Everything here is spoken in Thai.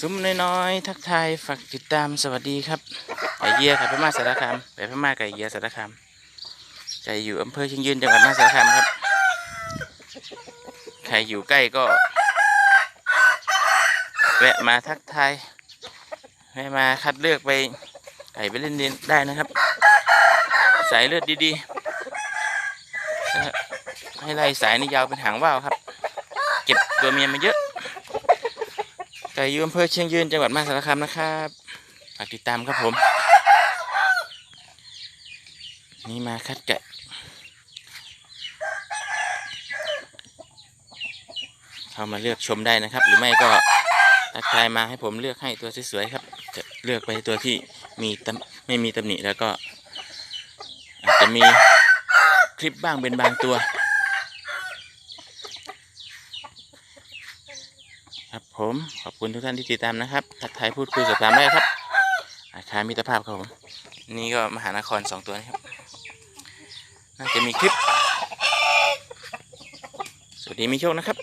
ซุ้มน้อยๆ ทักทายฝากติดตามสวัสดีครับไก่เยียครับพม่าสารคามไปพม่าไก่เยียสารคามใจอยู่อำเภอเชียงยืนจังหวัดมหาสารคามครับใครอยู่ใกล้ก็ แวะมาทักทายแวะมาคัดเลือกไปไก่ไปเล่นได้นะครับ สายเลือดดีๆให้ไล่สายนี่ยาวเป็นหางว่าวครับ เก็บตัวเมียมาเยอะ ไก่ยูอำเภอเชียงยืนจังหวัดมหาสารคามนะครับฝากติดตามครับผม นี่มาคัดไก่เข้ามาเลือกชมได้นะครับ หรือไม่ก็ทักทายมาให้ผมเลือกให้ตัวสวยๆครับ จะเลือกไปตัวที่มีตำไม่มีตำหนิแล้วก็ อาจจะมีคลิปบ้างเป็นบางตัว ครับผมขอบคุณทุกท่านที่ติดตามนะครับทักทายพูดคุยสอบถามได้ครับ อาคารมิตรภาพครับผมนี่ก็มหานครสองตัวนะครับน่าจะมีคลิป สวัสดีมีโชคนะครับ